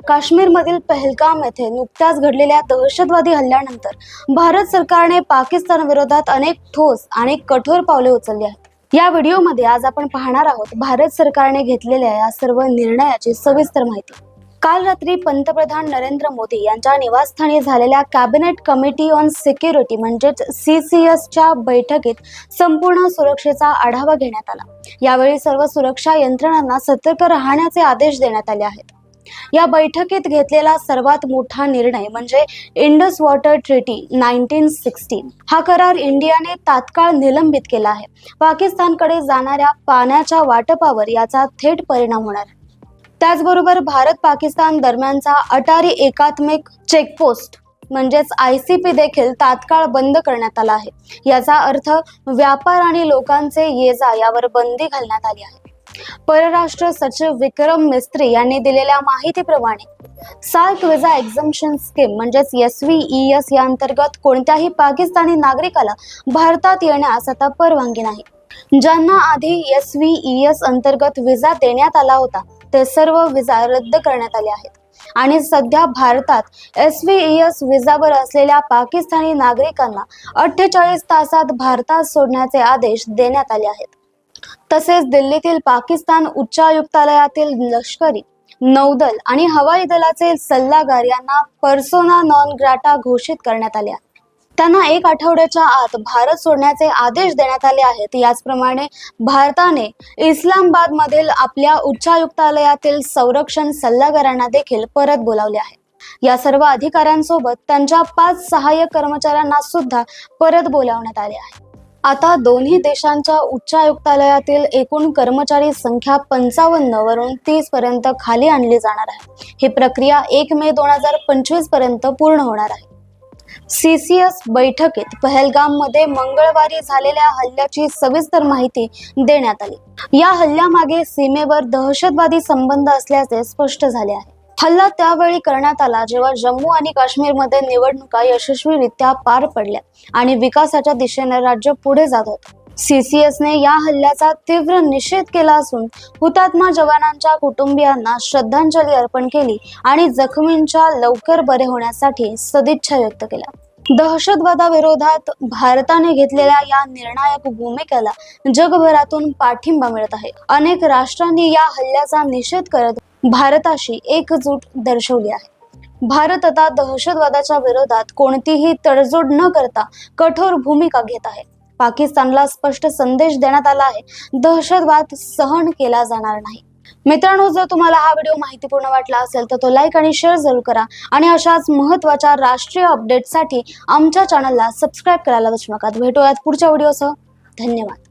काश्मीरमधील पहलगाम येथे नुकत्याच घडलेल्या दहशतवादी हल्ल्यानंतर भारत सरकारने पाकिस्तान विरोधात अनेक ठोस आणि कठोर पावले उचलली आहेत. या व्हिडिओमध्ये आज आपण पाहणार आहोत भारत सरकारने घेतलेल्या या सर्व निर्णयाची सविस्तर माहिती. काल रात्री पंतप्रधान नरेंद्र मोदी यांच्या निवासस्थानी झालेल्या कॅबिनेट कमिटी ऑन सिक्युरिटी म्हणजेच सी सी एसच्या बैठकीत संपूर्ण सुरक्षेचा आढावा घेण्यात आला. यावेळी सर्व सुरक्षा यंत्रणांना सतर्क राहण्याचे आदेश देण्यात आले आहेत. या बैठकीत घेतलेला सर्वात मोठा निर्णय म्हणजे Indus water treaty nineteen sixteen. हा करार इंडियाने तात्काळ निलंबित केला आहे. पाकिस्तानकडे जाणाऱ्या पाण्याच्या वाटपावर याचा थेट परिणाम होणार. त्याचबरोबर भारत पाकिस्तान दरम्यानचा अटारी एकात्मिक चेकपोस्ट म्हणजेच आय सी पी देखील तात्काळ बंद करण्यात आला आहे. याचा अर्थ व्यापार आणि लोकांचे ये जा यावर बंदी घालण्यात आली आहे. परराष्ट्र सचिव विक्रम मिस्त्री यांनी दिलेल्या माहितीप्रमाणे सार्क विजा एक्झम्पन स्कीम म्हणजेच एस व्ही ई एस या अंतर्गत कोणत्याही पाकिस्तानी नागरिकाला भारतात येण्यास आता परवानगी नाही. ज्यांना आधी एस व्ही ई एस अंतर्गत विजा देण्यात आला होता ते सर्व विजा रद्द करण्यात आले आहेत. आणि सध्या भारतात एस व्ही ई एस विजावर असलेल्या पाकिस्तानी नागरिकांना अठ्ठेचाळीस तासात भारतात सोडण्याचे आदेश देण्यात आले आहेत. तसेच दिल्लीतील पाकिस्तान उच्चायुक्तालयातील लष्करी नौदल आणि हवाई दलाचे सल्लागार यांना पर्सोना नॉन ग्राटा घोषित करण्यात आले आहे. त्यांना एक आठवड्याच्या आत भारत सोडण्याचे आदेश देण्यात आले आहेत. याचप्रमाणे भारताने इस्लामाबादमधील आपल्या उच्चायुक्तालयातील संरक्षण सल्लागारांना देखील परत बोलावले आहे. या सर्व अधिकाऱ्यांसोबत त्यांच्या पाच सहाय्यक कर्मचाऱ्यांना सुद्धा परत बोलावण्यात आले आहे. आता दोन्ही देशांच्या उच्चायुक्तालयातील एकूण कर्मचारी संख्या पंचावन्न वरून तीस पर्यंत खाली आणली जाणार आहे. ही प्रक्रिया एक मे दोन हजार पंचवीसपर्यंत पूर्ण होणार आहे. सी सी एस बैठकीत पहलगाममध्ये मंगळवारी झालेल्या हल्ल्याची सविस्तर माहिती देण्यात आली. या हल्ल्यामागे सीमेवर दहशतवादी संबंध असल्याचे स्पष्ट झाले आहे. हल्ला त्यावेळी करण्यात आला जेव्हा जम्मू आणि काश्मीरमध्ये निवडणुका यशस्वीरित्या पार पडल्या आणि विकासाच्या दिशेने राज्य पुढे जात होते. सीसीएसने या हल्ल्याचा तीव्र निषेध केला असून हुतात्मा जवानांच्या कुटुंबियांना श्रद्धांजली अर्पण केली आणि जखमींच्या लवकर बरे होण्यासाठी सदिच्छा व्यक्त केल्या. दहशतवादाविरोधात भारताने घेतलेल्या या निर्णायक भूमिकेला जगभरातून पाठिंबा मिळत आहे. अनेक राष्ट्रांनी या हल्ल्याचा निषेध करत भारताशी एकजूट दर्शवली आहे. भारत आता दहशतवादाच्या विरोधात कोणतीही तडजोड न करता कठोर भूमिका घेत आहे. पाकिस्तानला स्पष्ट संदेश देण्यात आला आहे दहशतवाद सहन केला जाणार नाही. मित्रांनो जर तुम्हाला हा व्हिडिओ माहितीपूर्ण वाटला असेल तर तो लाईक आणि शेअर जरूर करा. आणि अशाच महत्त्वाच्या राष्ट्रीय अपडेटसाठी आमच्या चॅनलला सबस्क्राईब करायला विसरू नका. भेटूयात पुढच्या व्हिडिओसह. धन्यवाद.